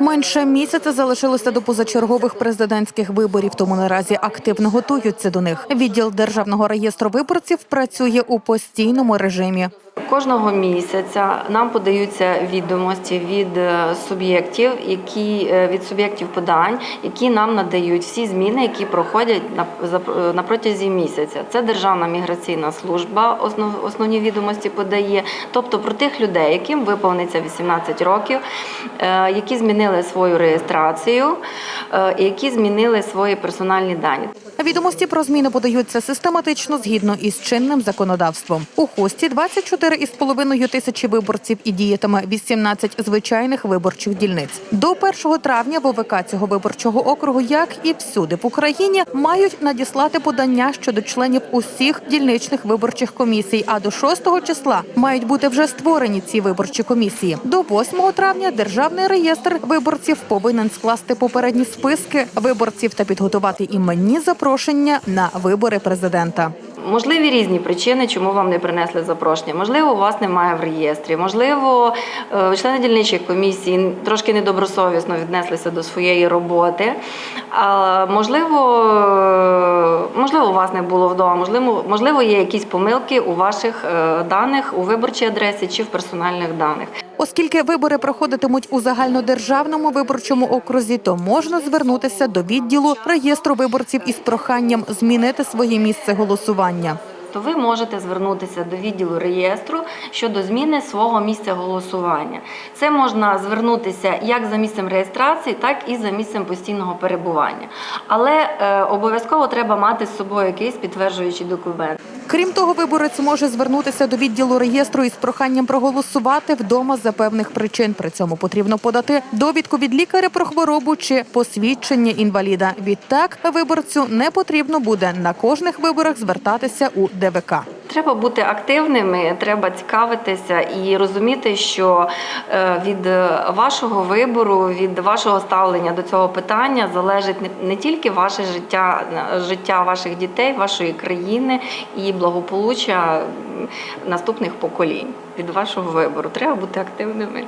Менше місяця залишилося до позачергових президентських виборів, тому наразі активно готуються до них. Відділ державного реєстру виборців працює у постійному режимі. Кожного місяця нам подаються відомості від е, суб'єктів, які е, від суб'єктів подань, які нам надають всі зміни, які проходять на за- на протязі місяця. Це Державна міграційна служба, основ, основні відомості подає, тобто про тих людей, яким виповниться 18 років, е, які змінили свою реєстрацію, е, які змінили свої персональні дані. Відомості про зміни подаються систематично згідно із чинним законодавством. У хості 24,5 тисячі виборців і діятиме 18 звичайних виборчих дільниць. До 1 травня ВВК цього виборчого округу, як і всюди в Україні, мають надіслати подання щодо членів усіх дільничних виборчих комісій. А до 6 числа мають бути вже створені ці виборчі комісії. До 8 травня державний реєстр виборців повинен скласти попередні списки виборців та підготувати іменні запрошення на вибори президента. Можливі різні причини, чому вам не принесли запрошення. Можливо, у вас немає в реєстрі. Можливо, е, члени дільничих комісій трошки недобросовісно віднеслися до своєї роботи. Можливо, е, можливо, у вас не було вдома. Можливо, можливо, є якісь помилки у ваших е, даних у виборчій адресі чи в персональних даних. Оскільки вибори проходитимуть у загальнодержавному виборчому окрузі, то можна звернутися до відділу реєстру виборців із проханням змінити своє місце голосування. то ви можете звернутися до відділу реєстру щодо зміни свого місця голосування. Це можна звернутися як за місцем реєстрації, так і за місцем постійного перебування. Але е, обов'язково треба мати з собою якийсь підтверджуючий документ. Крім того, виборець може звернутися до відділу реєстру із проханням проголосувати вдома за певних причин. При цьому потрібно подати довідку від лікаря про хворобу чи посвідчення інваліда. Відтак виборцю не потрібно буде на кожних виборах звертатися у ДВК. Треба бути активними, треба цікавитися і розуміти, що е, від вашого вибору, від вашого ставлення до цього питання залежить не- тільки ваше життя, життя ваших дітей, вашої країни і благополуччя наступних поколінь. Від вашого вибору треба бути активними.